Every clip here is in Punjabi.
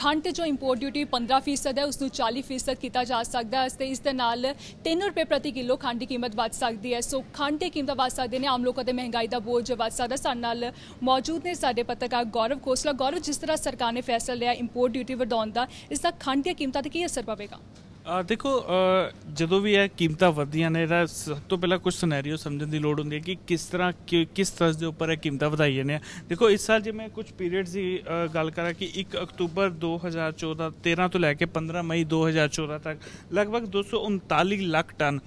ਖੰਡ ਤੇ ਜੋ ਇੰਪੋਰਟ ਡਿਊਟੀ 15% ਹੈ ਉਸ ਨੂੰ 40% ਕੀਤਾ ਜਾ ਸਕਦਾ ਹੈ। ਤੇ ਇਸ ਦੇ ਨਾਲ 3 ਰੁਪਏ ਪ੍ਰਤੀ ਕਿਲੋ ਖੰਡ ਦੀ ਕੀਮਤ ਵੱਧ ਸਕਦੀ ਹੈ। ਸੋ ਖੰਡ ਦੀ ਕੀਮਤ ਵੱਧ ਸਕਦੀ ਨੇ, ਆਮ ਲੋਕਾਂ ਤੇ ਮਹਿੰਗਾਈ ਦਾ ਬੋਝ ਵੱਧ ਸਕਦਾ ਸਾਡੇ ਨਾਲ ਮੌਜੂਦ ਨੇ ਸਾਡੇ ਪੱਤਰਕਾਰ ਗੌਰਵ ਖੋਸਲਾ। ਗੌਰਵ, ਜਿਸ ਤਰ੍ਹਾਂ ਸਰਕਾਰ ਨੇ ਫੈਸਲਾ ਲਿਆ ਇੰਪੋਰਟ ਡਿਊਟੀ ਵਧਾਉਣ ਦਾ, ਇਸ ਦਾ ਖੰਡ ਦੀਆਂ ਕੀਮਤਾਂ ਤੇ ਕੀ ਅਸਰ ਪਵੇਗਾ? ਦੇਖੋ ਜਦੋਂ ਵੀ ਇਹ ਕੀਮਤਾਂ ਵਧਦੀਆਂ ਨੇ, ਇਹਦਾ ਸਭ ਤੋਂ ਪਹਿਲਾਂ ਕੁਝ ਸਿਨੈਰੀਓ ਸਮਝਣ ਦੀ ਲੋੜ ਹੁੰਦੀ ਹੈ ਕਿ ਕਿਸ ਤਰ੍ਹਾਂ ਕਿ- ਕਿਸ ਤਰ੍ਹਾਂ ਦੇ ਉੱਪਰ ਇਹ ਕੀਮਤਾਂ ਵਧਾਈ ਜਾਂਦੇ ਦੇਖੋ, ਇਸ ਸਾਲ ਜੇ ਮੈਂ ਕੁਝ ਪੀਰੀਅਡਸ ਦੀ ਗੱਲ ਕਰਾਂ ਕਿ 1 ਅਕਤੂਬਰ 2014 13 ਤੋਂ ਲੈ ਕੇ 15 ਮਈ 2014 ਤੱਕ ਲਗਭਗ 239 ਲੱਖ ਟਨ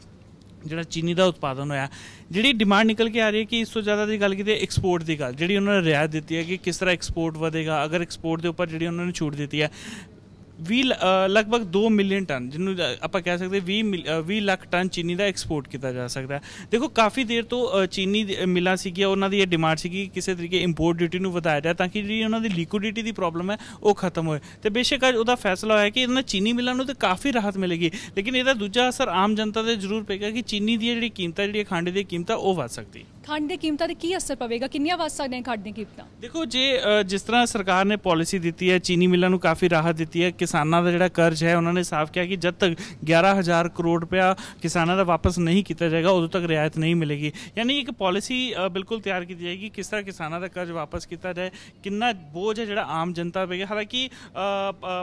ਜਿਹੜਾ ਚੀਨੀ ਦਾ ਉਤਪਾਦਨ ਹੋਇਆ, ਜਿਹੜੀ ਡਿਮਾਂਡ ਨਿਕਲ ਕੇ ਆ ਰਹੀ ਹੈ ਕਿ ਇਸ ਤੋਂ ਜ਼ਿਆਦਾ ਦੀ ਗੱਲ ਕੀਤੀ ਹੈ ਐਕਸਪੋਰਟ ਦੀ ਗੱਲ, ਜਿਹੜੀ ਉਹਨਾਂ ਨੇ ਰਿਆਇਤ ਦਿੱਤੀ ਹੈ ਕਿ ਕਿਸ ਤਰ੍ਹਾਂ ਐਕਸਪੋਰਟ ਵਧੇਗਾ, ਅਗਰ ਐਕਸਪੋਰਟ ਦੇ ਉੱਪਰ ਜਿਹੜੀ ਉਹਨਾਂ ਨੇ ਛੂਟ ਦਿੱਤੀ ਹੈ 20 ਲਗਭਗ 2 ਮਿਲੀਅਨ ਟਨ ਜਿਹਨੂੰ ਆਪਾਂ ਕਹਿ ਸਕਦੇ 20 ਮਿਲ- ਅ, 20 ਲੱਖ ਟਨ ਚੀਨੀ ਦਾ ਐਕਸਪੋਰਟ ਕੀਤਾ ਜਾ ਸਕਦਾ ਹੈ। ਦੇਖੋ ਕਾਫੀ ਦੇਰ ਤੋਂ ਚੀਨੀ ਮਿਲਾਂ ਸੀਗੀਆਂ ਉਹਨਾਂ ਦੀ ਇਹ ਡਿਮਾਂਡ ਸੀਗੀ ਕਿ ਕਿਸੇ ਤਰੀਕੇ ਇੰਪੋਰਟ ਡਿਊਟੀ ਨੂੰ ਵਧਾਇਆ ਜਾਏ ਤਾਂ ਕਿ ਜਿਹੜੀ ਉਹਨਾਂ ਦੀ ਲਿਕੁਇਡਿਟੀ ਦੀ ਪ੍ਰੋਬਲਮ ਹੈ ਉਹ ਖਤਮ ਹੋਏ। ਤੇ ਬੇਸ਼ੱਕ ਅੱਜ ਉਹਦਾ ਫੈਸਲਾ ਹੋਇਆ ਕਿ ਇਹਨਾਂ ਚੀਨੀ ਮਿਲਾਂ ਨੂੰ ਤੇ ਕਾਫੀ ਰਾਹਤ ਮਿਲੇਗੀ ਲੇਕਿਨ ਇਹਦਾ ਦੂਜਾ ਅਸਰ ਆਮ ਜਨਤਾ ਤੇ ਜ਼ਰੂਰ ਪਏਗਾ ਕਿ ਚੀਨੀ ਦੀ ਜਿਹੜੀ ਕੀਮਤਾਂ ਜਿਹੜੀ ਖੰਡ ਦੀ ਕੀਮਤਾਂ ਉਹ ਵੱਧ ਸਕਦੀ ਹੈ। ਖੰਡ ਦੀ ਕੀਮਤਾਂ ਤੇ ਕੀ ਅਸਰ ਪਵੇਗਾ? ਕਿੰਨੀਆਂ ਵੱਧ ਸਕਦੀਆਂ ਖੰਡ ਦੀਆਂ ਕੀਮਤਾਂ? ਦੇਖੋ ਜੇ ਜਿਸ ਤਰ੍ਹਾਂ ਸਰਕਾਰ ਨੇ ਪਾਲਿਸੀ ਦਿੱਤੀ ਹੈ, ਚੀਨੀ ਮਿੱਲਾਂ ਨੂੰ ਕਾਫੀ ਰਾਹਤ ਦਿੱਤੀ ਹੈ, ਕਿਸਾਨਾਂ ਦਾ ਜਿਹੜਾ ਕਰਜ਼ ਹੈ, ਉਹਨਾਂ ਨੇ ਸਾਫ਼ ਕਿਹਾ ਕਿ ਜਦ ਤੱਕ 11000 ਕਰੋੜ ਰੁਪਇਆ ਕਿਸਾਨਾਂ ਦਾ ਵਾਪਸ ਨਹੀਂ ਕੀਤਾ ਜਾਏਗਾ, ਉਦੋਂ ਤੱਕ ਰਿਆਇਤ ਨਹੀਂ ਮਿਲੇਗੀ। ਯਾਨੀ ਇੱਕ ਪਾਲਿਸੀ ਬਿਲਕੁਲ ਤਿਆਰ ਕੀਤੀ ਜਾਏਗੀ ਕਿਸ ਤਰ੍ਹਾਂ ਕਿਸਾਨਾਂ ਦਾ ਕਰਜ਼ ਵਾਪਸ ਕੀਤਾ ਜਾਏ, ਕਿੰਨਾ ਬੋਝ ਹੈ ਜਿਹੜਾ ਆਮ ਜਨਤਾ ਪਏਗਾ ਹਾਲਾਂਕਿ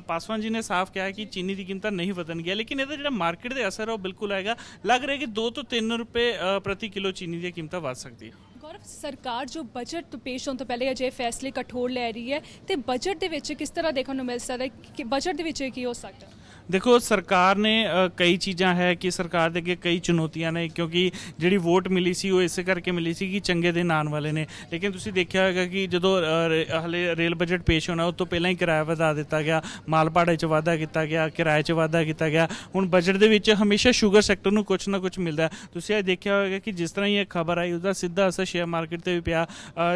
ਪਾਸਵਾਨ ਜੀ ਨੇ ਸਾਫ਼ ਕਿਹਾ ਕਿ ਚੀਨੀ ਦੀ ਕੀਮਤਾਂ ਨਹੀਂ ਵਧਣਗੀਆਂ, ਲੇਕਿਨ ਇਹਦਾ ਜਿਹੜਾ ਮਾਰਕੀਟ ਦੇ ਅਸਰ ਹੈ, ਉਹ ਬਿਲਕੁਲ ਆਏਗਾ। ਲੱਗ ਰਿਹਾ ਕਿ 2 ਤੋਂ 3 ਰੁਪਏ ਪ੍ਰਤੀ ਕਿਲੋ ਚੀਨੀ ਦੀਆਂ ਕੀਮਤਾਂ ਵੱਧ ਸਕਦੀ। ਗੌਰਵ, ਸਰਕਾਰ ਜੋ ਬਜਟ ਪੇਸ਼ ਹੋਣ ਤੋਂ ਪਹਿਲੇ ਅਜੇ ਫੈਸਲੇ ਕਠੋਰ ਲੈ ਰਹੀ ਹੈ, ਤੇ ਬਜਟ ਦੇ ਵਿੱਚ ਕਿਸ ਤਰ੍ਹਾਂ ਦੇਖਣ ਨੂੰ ਮਿਲ ਸਕਦਾ ਹੈ? ਕਿ ਬਜਟ ਦੇ ਵਿੱਚ ਕੀ ਹੋ ਸਕਦਾ ਦੇਖੋ, ਸਰਕਾਰ ਨੇ ਕਈ ਚੀਜ਼ਾਂ ਹੈ ਕਿ ਸਰਕਾਰ ਦੇ ਅੱਗੇ ਕਈ ਚੁਣੌਤੀਆਂ ਨੇ, ਕਿਉਂਕਿ ਜਿਹੜੀ ਵੋਟ ਮਿਲੀ ਸੀ, ਉਹ ਇਸੇ ਕਰਕੇ ਮਿਲੀ ਸੀ ਕਿ ਚੰਗੇ ਦਿਨ ਆਉਣ ਵਾਲੇ ਨੇ। ਲੇਕਿਨ ਤੁਸੀਂ ਦੇਖਿਆ ਹੋਵੇਗਾ ਕਿ ਜਦੋਂ ਰੇ- ਹਲੇ ਰੇਲ ਬਜਟ ਪੇਸ਼ ਹੋਣਾ ਉਸ ਤੋਂ ਪਹਿਲਾਂ ਹੀ ਕਿਰਾਇਆ ਵਧਾ ਦਿੱਤਾ ਗਿਆ, ਮਾਲ ਭਾੜੇ 'ਚ ਵਾਧਾ ਕੀਤਾ ਗਿਆ, ਕਿਰਾਏ 'ਚ ਵਾਧਾ ਕੀਤਾ ਗਿਆ। ਹੁਣ ਬਜਟ ਦੇ ਵਿੱਚ ਹਮੇਸ਼ਾ ਸ਼ੂਗਰ ਸੈਕਟਰ ਨੂੰ ਕੁਝ ਨਾ ਕੁਝ ਮਿਲਦਾ ਤੁਸੀਂ ਇਹ ਦੇਖਿਆ ਹੋਵੇਗਾ ਕਿ ਜਿਸ ਤਰ੍ਹਾਂ ਹੀ ਇਹ ਖਬਰ ਆਈ, ਉਹਦਾ ਸਿੱਧਾ ਅਸਰ ਸ਼ੇਅਰ ਮਾਰਕੀਟ ਤੇ ਵੀ ਪਿਆ।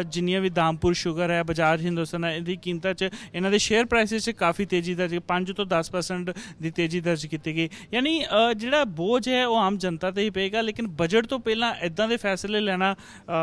ਜਿੰਨੀਆਂ ਵੀ ਦਾਮਪੁਰ ਸ਼ੂਗਰ ਹੈ, ਬਜਾਜ ਹਿੰਦੁਸਤਾਨ ਹੈ, ਇਹਦੀ ਕੀਮਤਾਂ 'ਚ, ਇਹਨਾਂ ਦੇ ਸ਼ੇਅਰ ਪ੍ਰਾਈਸਿਸ 'ਚ ਕਾਫੀ ਤੇਜ਼ੀ ਦਰਜ 5 ਤੋਂ 10% ਦੀ ਤੇਜ਼ੀ ਦਰਜ ਕੀਤੀ ਗਈ। ਯਾਨੀ ਜਿਹੜਾ ਬੋਝ ਹੈ, ਉਹ ਆਮ ਜਨਤਾ ਤੇ ਹੀ ਪਏਗਾ, ਲੇਕਿਨ ਬਜਟ ਤੋਂ ਪਹਿਲਾਂ ਇਦਾਂ ਦੇ ਫੈਸਲੇ ਲੈਣਾ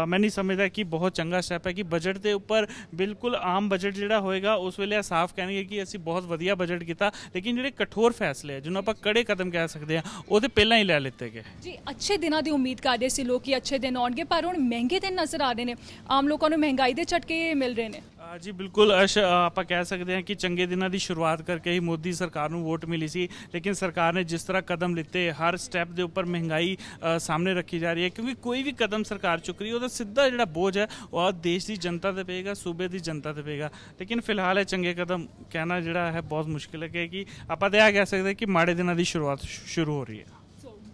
ਮੈਂ ਨਹੀਂ ਸਮਝਦਾ ਕਿ ਬਹੁਤ ਚੰਗਾ ਸਟੈਪ ਹੈ ਕਿ ਬਜਟ ਦੇ ਉੱਪਰ ਬਿਲਕੁਲ ਆਮ ਬਜਟ ਜਿਹੜਾ ਹੋਏਗਾ, ਉਸ ਵੇਲੇ ਸਾਫ਼ ਕਹਿਣਗੇ ਕਿ ਅਸੀਂ ਬਹੁਤ ਵਧੀਆ ਬਜਟ ਕੀਤਾ, ਲੇਕਿਨ ਜਿਹੜੇ ਕਠੋਰ ਫੈਸਲੇ ਹੈ ਜਿਹਨੂੰ ਆਪਾਂ ਕੜੇ ਕਦਮ ਕਹਿ ਸਕਦੇ ਆ ਉਹਦੇ ਪਹਿਲਾਂ ਹੀ ਲੈ ਲਿੱਤੇ ਗਏ। ਜੀ, ਅੱਛੇ ਦਿਨਾਂ ਦੀ ਉਮੀਦ ਕਰਦੇ ਸੀ ਲੋਕ ਅੱਛੇ ਦਿਨ ਆਉਣਗੇ, ਪਰ ਹੁਣ ਮਹਿੰਗੇ ਦਿਨ ਨਜ਼ਰ ਆ ਰਹੇ ਨੇ। ਆਮ ਲੋਕਾਂ ਨੂੰ ਮਹਿੰਗਾਈ ਦੇ ਝਟਕੇ ਮਿਲ ਰਹੇ ਨੇ। ਜੀ ਬਿਲਕੁਲ ਅਸ਼- ਆਪਾਂ ਕਹਿ ਸਕਦੇ ਹਾਂ ਕਿ ਚੰਗੇ ਦਿਨਾਂ ਦੀ ਸ਼ੁਰੂਆਤ ਕਰਕੇ ਹੀ ਮੋਦੀ ਸਰਕਾਰ ਨੂੰ ਵੋਟ ਮਿਲੀ ਸੀ। ਲੇਕਿਨ ਸਰਕਾਰ ਨੇ ਜਿਸ ਤਰ੍ਹਾਂ ਕਦਮ ਲਿੱਤੇ ਹਰ ਸਟੈਪ ਦੇ ਉੱਪਰ ਮਹਿੰਗਾਈ ਅ, ਸਾਹਮਣੇ ਰੱਖੀ ਜਾ ਰਹੀ ਹੈ। ਕਿਉਂਕਿ ਕੋਈ ਵੀ ਕਦਮ ਸਰਕਾਰ ਚੁੱਕ ਰਹੀ ਹੈ ਉਹਦਾ ਸਿੱਧਾ ਜਿਹੜਾ ਬੋਝ ਹੈ ਉਹ ਆ ਦੇਸ਼ ਦੀ ਜਨਤਾ ਤੇ ਪਏਗਾ ਸੂਬੇ ਦੀ ਜਨਤਾ ਤੇ ਪਏਗਾ। ਲੇਕਿਨ ਫਿਲਹਾਲ ਇਹ ਚੰਗੇ ਕਦਮ ਕਹਿਣਾ ਜਿਹੜਾ ਹੈ ਬਹੁਤ ਮੁਸ਼ਕਿਲ ਹੈ ਕਿ ਆਪਾਂ ਤਾਂ ਇਹ ਕਹਿ ਸਕਦੇ ਹਾਂ ਕਿ ਮਾੜੇ ਦਿਨਾਂ ਦੀ ਸ਼ੁਰੂਆਤ ਸ਼ੁ- ਸ਼ੁਰੂ ਹੋ ਰਹੀ ਹੈ।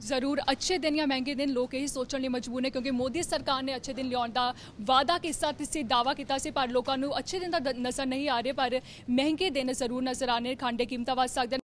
ਜ਼ਰੂਰ ਅੱਛੇ ਦਿਨ ਜਾਂ ਮਹਿੰਗੇ ਦਿਨ ਲੋਕ ਇਹ ਸੋਚਣ ਲਈ ਮਜਬੂਰ ਨੇ ਕਿਉਂਕਿ ਮੋਦੀ ਸਰਕਾਰ ਨੇ ਅੱਛੇ ਦਿਨ ਲਿਆਉਣ ਦਾ ਵਾਅਦਾ ਕੀਤਾ ਸੀ ਦਾਵਾ ਕੀਤਾ ਸੀ, ਪਰ ਲੋਕਾਂ ਨੂੰ ਅੱਛੇ ਦਿਨ ਦਾ ਨਜ਼ਰ ਨਹੀਂ ਆ ਰਹੇ, ਪਰ ਮਹਿੰਗੇ ਦਿਨ ਜ਼ਰੂਰ ਨਜ਼ਰ ਆਣੇ ਖੰਡੇ ਕੀਮਤਾਂ ਵੱਧ ਸਕਦੇ ਨੇ।